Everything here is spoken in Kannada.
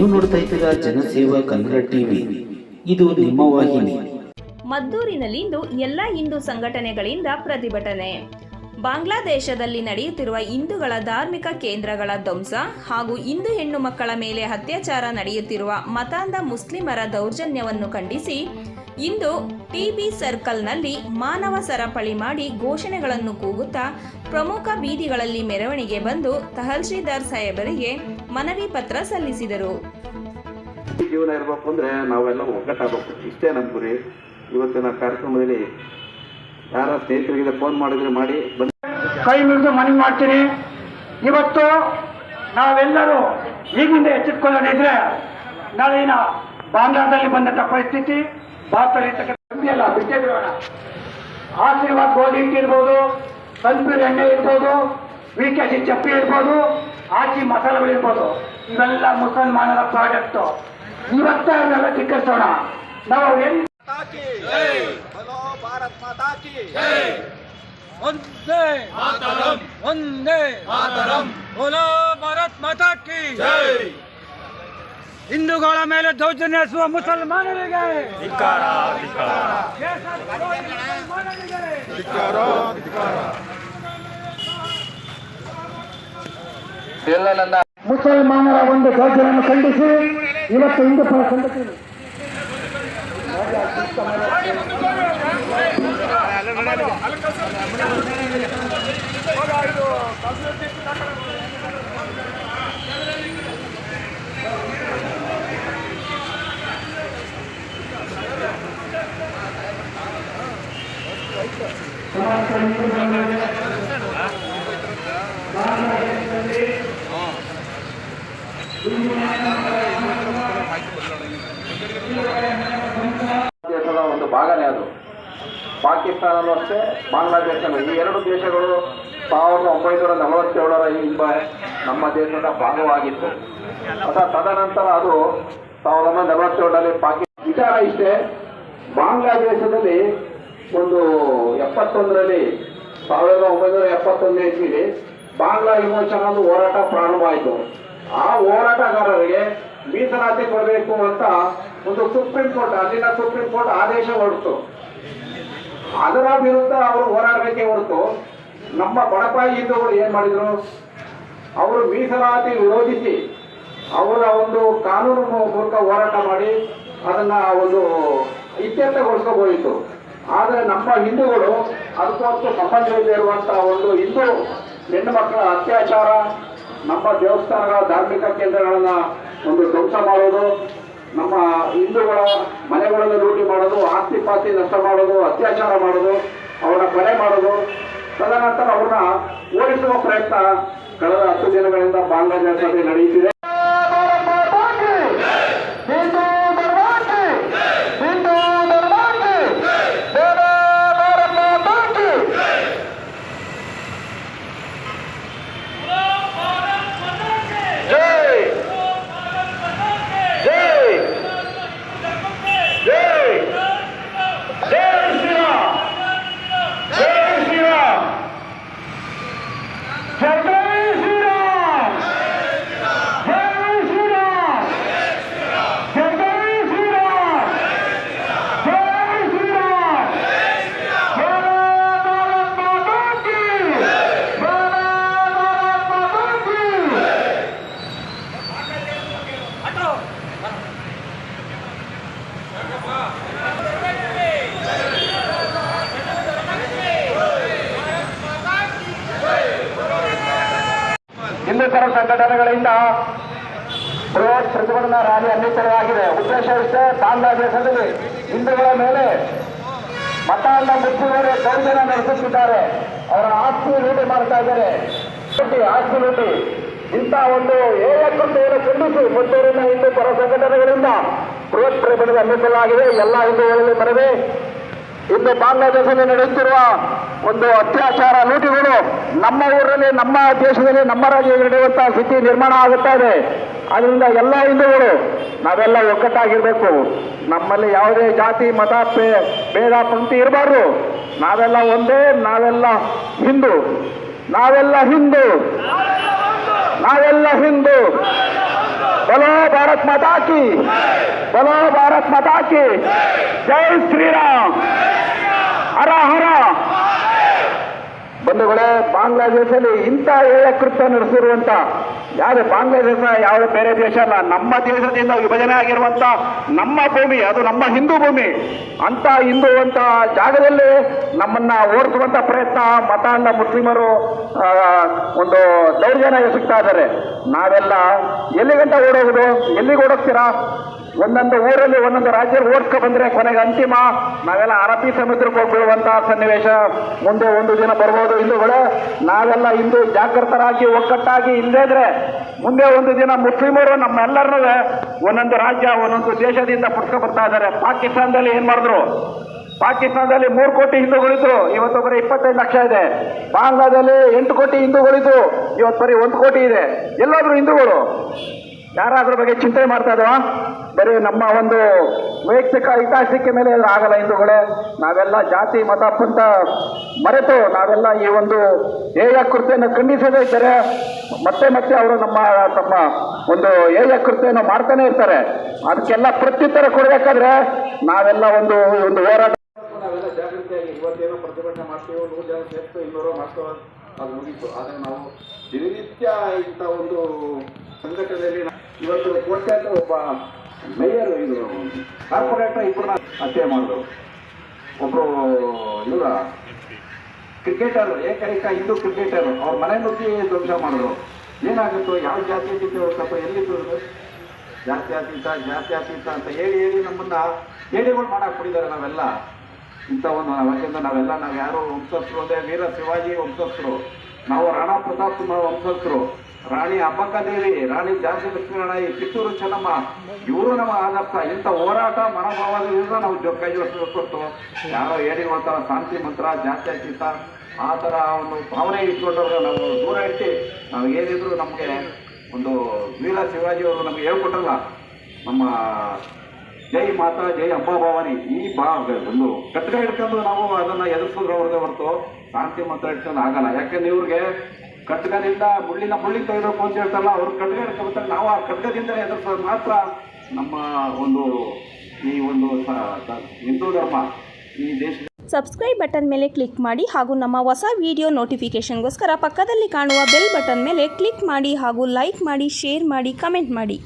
ನೀವು ನೋಡ್ತಾ ಇದ್ದೀರಾ ಜನಸೇವಾ ಕನ್ನಡ ಟಿವಿ. ಇದು ನಿಮ್ಮ ವಾಹಿನಿ. ಮದ್ದೂರಿನಲ್ಲಿಂದು ಎಲ್ಲ ಹಿಂದೂ ಸಂಘಟನೆಗಳಿಂದ ಪ್ರತಿಭಟನೆ. ಬಾಂಗ್ಲಾದೇಶದಲ್ಲಿ ನಡೆಯುತ್ತಿರುವ ಹಿಂದೂಗಳ ಧಾರ್ಮಿಕ ಕೇಂದ್ರಗಳ ಧ್ವಂಸ ಹಾಗೂ ಹಿಂದೂ ಹೆಣ್ಣು ಮಕ್ಕಳ ಮೇಲೆ ಅತ್ಯಾಚಾರ ನಡೆಯುತ್ತಿರುವ ಮತಾಂಧ ಮುಸ್ಲಿಮರ ದೌರ್ಜನ್ಯವನ್ನು ಖಂಡಿಸಿ, ಇಂದು ಟಿಬಿ ಸರ್ಕಲ್ನಲ್ಲಿ ಮಾನವ ಸರಪಳಿ ಮಾಡಿ ಘೋಷಣೆಗಳನ್ನು ಕೂಗುತ್ತಾ ಪ್ರಮುಖ ಬೀದಿಗಳಲ್ಲಿ ಮೆರವಣಿಗೆ ಬಂದು ತಹಶೀಲ್ದಾರ್ ಸಾಹೇಬರಿಗೆ ಮನವಿ ಪತ್ರ ಸಲ್ಲಿಸಿದರು. ಜೀವನ ಇರಬೇಕು ಅಂದ್ರೆ ನಾವೆಲ್ಲ ಒಗ್ಗಟ್ಟಾಗಬೇಕು. ಇಷ್ಟೇ ನಮ್ಮ ಗುರಿ ಇವತ್ತಿನ ಕಾರ್ಯಕ್ರಮದಲ್ಲಿ ಯಾರ ಸ್ನೇಹಿತರಿಗೆ ಫೋನ್ ಮಾಡಿದ್ರೆ ಮಾಡಿ ಬಂದ ಕೈ ಮುಗಿದು ಮನವಿ ಮಾಡ್ತೀನಿ. ಇವತ್ತು ನಾವೆಲ್ಲರೂ ಈಗಿಂದ ಎಚ್ಚೆತ್ಕೊಳ್ಳೋದಿದ್ರೆ ನಾಳಿನ ಬಾಂಗ್ಲಾದಲ್ಲಿ ಬಂದಂಥ ಪರಿಸ್ಥಿತಿ ಭಾರತದಲ್ಲಿ ಇರ್ತಕ್ಕಂಥ ಎಲ್ಲ ಬಿಟ್ಟೇ ಬಿಡೋಣ ಆಶೀರ್ವಾದ್ ಗೋಧಿ ಇಟ್ಟಿರ್ಬೋದು ಇರ್ಬೋದು ಸನ್ಫ್ಯೂರ್ ಎಣ್ಣೆ ಇರ್ಬೋದು ವಿ ಕೆ ಸಿ ಚಪ್ಪಿ ಇರ್ಬೋದು ಆಚಿ ಮಸಾಲೆಗಳು ಇರ್ಬೋದು ಇವೆಲ್ಲ ಮುಸಲ್ಮಾನರ ಪ್ರಾಡಕ್ಟು ಇವತ್ತ ಇವನ್ನೆಲ್ಲ ಧಿಕ್ಕರಿಸೋಣ ನಾವು ಎಲ್ಲಿ ಒಂದೇ ಒಂದೇ ಬೋಲೋ ಭಾರತ್ ಮಾತಾ ಕಿ ಹಿಂದೂಗಳ ಮೇಲೆ ದೌರ್ಜನ್ಯ ಎಸುವ ಮುಸಲ್ಮಾನರಿಗೆ. ದೇಶದ್ರೋಹಿ ನನ್ನ ಮುಸಲ್ಮಾನರ ಒಂದು ಕಾರ್ಯವನ್ನು ಖಂಡಿಸಿ. ಇವತ್ತು ಹಿಂದೂ ಪರ ಸಂಘಟನೆ ದೇಶದ ಒಂದು ಭಾಗನೇ ಅದು. ಪಾಕಿಸ್ತಾನನೂ ಅಷ್ಟೇ, ಬಾಂಗ್ಲಾದೇಶನೂ. ಈ ಎರಡು ದೇಶಗಳು ಸಾವಿರದ ಒಂಬೈನೂರ ನಲವತ್ತೇಳರ ಹಿಂಬ ನಮ್ಮ ದೇಶದ ಭಾಗವಾಗಿತ್ತು. ಅದ ತದನಂತರ ಅದು ಸಾವಿರದ ಒಂಬೈನೂರ ನಲವತ್ತೇಳರಲ್ಲಿ ಪಾಕಿ ವಿಚಾರ ಇಷ್ಟೇ, ಬಾಂಗ್ಲಾದೇಶದಲ್ಲಿ ಒಂದು ಎಪ್ಪತ್ತೊಂದರಲ್ಲಿ, ಸಾವಿರದ ಒಂಬೈನೂರ ಎಪ್ಪತ್ತೊಂದನೇ ಇಸ್ವಿಲಿ ಬಾಂಗ್ಲಾ ವಿಮೋಚನಾ ಒಂದು ಹೋರಾಟ ಪ್ರಾರಂಭವಾಯಿತು ಆ ಹೋರಾಟಗಾರರಿಗೆ ಮೀಸಲಾತಿ ಕೊಡಬೇಕು ಅಂತ ಒಂದು ಸುಪ್ರೀಂ ಕೋರ್ಟ್, ಅಲ್ಲಿನ ಸುಪ್ರೀಂ ಕೋರ್ಟ್ ಆದೇಶ ಹೊರತು ಅದರ ವಿರುದ್ಧ ಅವರು ಹೋರಾಡಬೇಕೇ ಹೊರತು ನಮ್ಮ ಬಡಪಾಯಿ ಹಿಂದೂಗಳು ಏನ್ ಮಾಡಿದ್ರು? ಅವರು ಮೀಸಲಾತಿ ವಿರೋಧಿಸಿ ಅವರ ಒಂದು ಕಾನೂನು ಮೂಲಕ ಹೋರಾಟ ಮಾಡಿ ಅದನ್ನ ಒಂದು ಇತ್ಯರ್ಥಗೊಳಿಸ್ಕೋಬೋದಿತ್ತು ಆದರೆ ನಮ್ಮ ಹಿಂದೂಗಳು ಅದಕ್ಕೂ ಸಂಬಂಧವಿಲ್ಲದೆ ಇರುವಂತಹ ಒಂದು ಹಿಂದೂ ಹೆಣ್ಣು ಮಕ್ಕಳ ಅತ್ಯಾಚಾರ ನಮ್ಮ ದೇವಸ್ಥಾನಗಳ ಧಾರ್ಮಿಕ ಕೇಂದ್ರಗಳನ್ನ ಒಂದು ಧ್ವಂಸ ಮಾಡೋದು, ನಮ್ಮ ಹಿಂದೂಗಳ ಮನೆಗಳನ್ನು ಲೂಟಿ ಮಾಡೋದು, ಆಸ್ತಿ ಪಾಸ್ತಿ ನಷ್ಟ ಮಾಡೋದು, ಅತ್ಯಾಚಾರ ಮಾಡೋದು ಅವರ ಕೊಲೆ ಮಾಡೋದು, ತದನಂತರ ಅವ್ರನ್ನ ಓಡಿಸುವ ಪ್ರಯತ್ನ ಕಳೆದ ಹತ್ತು ದಿನಗಳಿಂದ ಬಾಂಗ್ಲಾದೇಶದಲ್ಲಿ ನಡೆಯುತ್ತಿದೆ. ಸಂಘಟನೆಗಳಿಂದ ಬೃಹತ್ ಪ್ರತಿಭಟನಾ ರ್ಯಾಲಿ ಹಮ್ಮಿಕೊಳ್ಳಲಾಗಿದೆ ಉದ್ದೇಶವಿಷ್ಟೇ ದೇಶದಲ್ಲಿ ಹಿಂದೂಗಳ ಮೇಲೆ ಮತಾಂಧ ಮುಸ್ಲಿಮರು ದೌರ್ಜನ್ಯ ನಡೆಸುತ್ತಿದ್ದಾರೆ. ಅವರ ಆಸ್ತಿ ಲೂಟಿ ಮಾಡ್ತಾ ಇದ್ದಾರೆ. ಆಸ್ತಿ ಲೂಟಿ. ಇಂಥ ಒಂದು ಏಳ ಕೃತ್ಯವನ್ನು ಖಂಡಿಸಿ ಮುಂದೂರಿನ ಹಿಂದೂ ಪರ ಸಂಘಟನೆಗಳಿಂದ ಬೃಹತ್ ಪ್ರತಿಭಟನೆ ಹಮ್ಮಿಕೊಳ್ಳಲಾಗಿದೆ ಎಲ್ಲ ಹಿಂದೂಗಳಲ್ಲಿ ಮನವಿ. ಇಂದು ಬಾಂಗ್ಲಾದೇಶದಲ್ಲಿ ನಡೆಯುತ್ತಿರುವ ಒಂದು ಅತ್ಯಾಚಾರ ಲೂಟಿಗಳು ನಮ್ಮ ಊರಲ್ಲಿ, ನಮ್ಮ ದೇಶದಲ್ಲಿ, ನಮ್ಮ ರಾಜ್ಯದಲ್ಲಿ ನಡೆಯುವಂತಹ ಸ್ಥಿತಿ ನಿರ್ಮಾಣ ಆಗುತ್ತಾ ಇದೆ. ಅದರಿಂದ ಎಲ್ಲ ಹಿಂದೂಗಳು, ನಾವೆಲ್ಲ ಒಗ್ಗಟ್ಟಾಗಿರ್ಬೇಕು. ನಮ್ಮಲ್ಲಿ ಯಾವುದೇ ಜಾತಿ, ಮತ ಭೇದ, ಪಂಕ್ತಿ ಇರಬಾರ್ದು. ನಾವೆಲ್ಲ ಒಂದೇ, ನಾವೆಲ್ಲ ಹಿಂದೂ. ನಾವೆಲ್ಲ ಹಿಂದೂ. ನಾವೆಲ್ಲ ಹಿಂದೂ. ಬಲೋ ಭಾರತ್ ಮಾತಾಕಿ ಬಲೋ ಭಾರತ್ ಮತಾಕಿ ಜೈ ಶ್ರೀರಾಮ್. ಹರ ಹರ. ಬಂಧುಗಳೇ, ಬಾಂಗ್ಲಾದೇಶದಲ್ಲಿ ಇಂಥ ಏಳ ಕೃತ್ಯ ನಡೆಸಿರುವಂತ ಯಾವುದೇ ಬಾಂಗ್ಲಾದೇಶ, ಯಾವುದೇ ಬೇರೆ ದೇಶ ಅಲ್ಲ, ನಮ್ಮ ದೇಶದಿಂದ ವಿಭಜನೆ ಆಗಿರುವಂತ ನಮ್ಮ ಭೂಮಿ, ಅದು ನಮ್ಮ ಹಿಂದೂ ಭೂಮಿ. ಅಂತ ಹಿಂದೂ ಅಂತ ಜಾಗದಲ್ಲಿ ನಮ್ಮನ್ನ ಓಡಿಸುವಂತ ಪ್ರಯತ್ನ ಮತಾಂಡ ಮುಸ್ಲಿಮರು ಒಂದು ದೌರ್ಜನ್ಯ ಎಸಗ್ತಾ ಇದ್ದಾರೆ. ನಾವೆಲ್ಲ ಎಲ್ಲಿಗಂಟ ಓಡೋಗುದು? ಎಲ್ಲಿಗೆ ಓಡೋಗ್ತೀರಾ? ಒಂದೊಂದು ಊರಲ್ಲಿ ಒಂದೊಂದು ರಾಜ್ಯ ಓಡ್ಕೊ ಬಂದ್ರೆ ಕೊನೆಗೆ ಅಂತಿಮ. ನಾವೆಲ್ಲ ಅರಬ್ಬಿ ಸಮುದ್ರಕ್ಕೆ ಹೋಗ್ಬಿಡುವಂತಹ ಸನ್ನಿವೇಶ. ಮುಂದೆ ಒಂದು ದಿನ ಬರ್ಬೋದು ಹಿಂದೂಗಳು. ನಾವೆಲ್ಲ ಇಂದು ಜಾಗೃತರಾಗಿ ಒಕ್ಕಟ್ಟಾಗಿ ಇಲ್ಲದೇ ಇದ್ರೆ ಮುಂದೆ ಒಂದು ದಿನ ಮುಸ್ಲಿಮರು ನಮ್ಮೆಲ್ಲರನ್ನೂ ಒಂದೊಂದು ರಾಜ್ಯ, ಒಂದೊಂದು ದೇಶದಿಂದ ಪುಡ್ಸ್ಕೊ ಬರ್ತಾ ಇದ್ದಾರೆ. ಪಾಕಿಸ್ತಾನದಲ್ಲಿ ಏನ್ ಮಾಡಿದ್ರು? ಪಾಕಿಸ್ತಾನದಲ್ಲಿ ಮೂರು ಕೋಟಿ ಹಿಂದೂಗಳಿದ್ರು. ಇವತ್ತು ಬರೀ ಇಪ್ಪತ್ತೈದು ಲಕ್ಷ ಇದೆ. ಬಾಂಗ್ಲಾದಲ್ಲಿ ಎಂಟು ಕೋಟಿ ಹಿಂದೂಗಳಿದ್ರು. ಇವತ್ತು ಬರೀ ಒಂದು ಕೋಟಿ ಇದೆ. ಎಲ್ಲಾದರೂ ಹಿಂದೂಗಳು? ಯಾರಾದ್ರ ಬಗ್ಗೆ ಚಿಂತೆ ಮಾಡ್ತಾ ಇದ್ವಾ ಬರೀ ನಮ್ಮ ಒಂದು ವೈಯಕ್ತಿಕ ಹಿತಾಸಕ್ತಿ ಮೇಲೆ ಆಗಲ್ಲ ಹಿಂದೂಗಳೇ. ನಾವೆಲ್ಲ ಜಾತಿ, ಮತ, ಪಂಥ ಮರೆತು ನಾವೆಲ್ಲ ಈ ಒಂದು ಏಯ ಕೃತ್ಯನ ಖಂಡಿಸದೇ ಇದ್ದರೆ ಮತ್ತೆ ಮತ್ತೆ ಅವರು ನಮ್ಮ, ತಮ್ಮ ಒಂದು ಏಯ ಕೃತ್ಯನ ಮಾಡ್ತಾನೆ ಇರ್ತಾರೆ. ಅದಕ್ಕೆಲ್ಲ ಪ್ರತ್ಯುತ್ತರ ಕೊಡಬೇಕಾದ್ರೆ ನಾವೆಲ್ಲ ಒಂದು ಒಂದು ಹೋರಾಟ ನಾವೆಲ್ಲ ಜಾಗೃತಿಯಾಗಿ ಇವತ್ತೇನೋ ಪ್ರತಿಭಟನೆ ಮಾಡ್ತೀವೋ, ನೂರು ಜನ ಸೇರ್ತು, ಇನ್ನೂರು ಮಾಡ್ತೋ, ಅದು ಮುಗೀತು. ಆದರೆ ನಾವು ದಿನನಿತ್ಯ ಇಂಥ ಒಂದು ಸಂಘಟನೆಯಲ್ಲಿ ಇವತ್ತು ಕೋಟ್ಯಾಂತರ ಒಬ್ಬ ಮೇಯರ್ ಇದು ಕಾರ್ಪೊರೇಟರ್ ಇಬ್ಬರನ್ನ ಹತ್ಯೆ ಮಾಡಿದ್ರು ಒಬ್ಬರು ಇವರ ಕ್ರಿಕೆಟರ್, ಏಕೈಕ ಹಿಂದೂ ಕ್ರಿಕೆಟರ್, ಅವ್ರ ಮನೆ ನುಗ್ಗಿ ಧ್ವಂಸ ಮಾಡಿದ್ರು ಏನಾಗುತ್ತೋ, ಯಾವ ಜಾತಿ ಜೊತೆ ಸ್ವಲ್ಪ ಜಾತಿ ಅತೀತ ಜಾತಿ ಅತೀತ ಅಂತ ಹೇಳಿ ಹೇಳಿ ನಮ್ಮನ್ನ ಹೇಡಿಗಳು ಮಾಡಕ್ ಬಿಟ್ಟಿದ್ದಾರೆ ನಾವೆಲ್ಲ. ಇಂಥ ಒಂದು ಅವತ್ತಿಂದ ನಾವೆಲ್ಲ ನಾವು ಯಾರು ವಂಶಸ್ಥರು ಅದೇ, ವೀರ ಶಿವಾಜಿ ವಂಶಸ್ಥರು. ನಾವು ರಾಣಾ ಪ್ರತಾಪ್ ಸಿಂಹ ವಂಶಸ್ಥರು. ರಾಣಿ ಅಬ್ಬಕ್ಕದೇವಿ ರಾಣಿ ಜಾಸ್ತಿ ಲಕ್ಷ್ಮೀನಾರಾಯಿ ಕಿತ್ತೂರು ಚೆನ್ನಮ್ಮ, ಇವರು ನಮ್ಮ ಆದರ್ಶ. ಇಂಥ ಹೋರಾಟ ಮನೋಭಾವದಿಂದ ನಾವು ಕೈ ಜೋಡಿಸ್ಬೇಕು ಯಾರೋ ಹೇಳಿರುವಂತಹ ಶಾಂತಿ ಮಂತ್ರ ಜಾತ್ಯತೀತ ಆ ಥರ ಒಂದು ಭಾವನೆ ಇಟ್ಕೊಂಡವ್ರು ನಾವು ದೂರ ಇಟ್ಟು ನಾವು ಏನಿದ್ರು ನಮಗೆ ಒಂದು ವೀರ ಶಿವಾಜಿ ಅವರು ನಮಗೆ ಹೇಳ್ಕೊಟ್ರಲ್ಲ, ನಮ್ಮ ಜೈ ಮಾತಾ, ಜೈ ಅಂಬಾಭವಾನಿ ಈ ಬಾ ಒಂದು ಕಟ್ಟಡ ಹಿಡ್ಕೊಂಡು ನಾವು ಅದನ್ನ ಎದುರಿಸಿದ್ರೆ ಹೊರತು ಶಾಂತಿ ಮಂತ್ರ ಇಟ್ಕೊಂಡು ಆಗಲ್ಲ. ಯಾಕಂದ್ರೆ ಇವ್ರಿಗೆ ಖಡ್ಗದಿಂದ ಮುಳ್ಳಿನ ಮುಳ್ಳಿ ತೆಗೆದಬೇಕು ಅಂತ ಹೇಳ್ತಾರಲ್ಲ, ಅವ್ರು ಖಡ್ಗ ಇರ್ತಾರೆ ನಾವು ಆ ಖಡ್ಗದಿಂದ ಎದುರಿಸೋದು ಮಾತ್ರ ನಮ್ಮ ಒಂದು ಈ ಒಂದು ಹಿಂದೂ ಧರ್ಮ ಈ ದೇಶದ ಸಬ್ಸ್ಕ್ರೈಬ್ ಬಟನ್ ಮೇಲೆ ಕ್ಲಿಕ್ ಮಾಡಿ ಹಾಗೂ ನಮ್ಮ ಹೊಸ ವಿಡಿಯೋ ನೋಟಿಫಿಕೇಷನ್ಗೋಸ್ಕರ ಪಕ್ಕದಲ್ಲಿ ಕಾಣುವ ಬೆಲ್ ಬಟನ್ ಮೇಲೆ ಕ್ಲಿಕ್ ಮಾಡಿ ಹಾಗೂ ಲೈಕ್ ಮಾಡಿ ಶೇರ್ ಮಾಡಿ ಕಮೆಂಟ್ ಮಾಡಿ.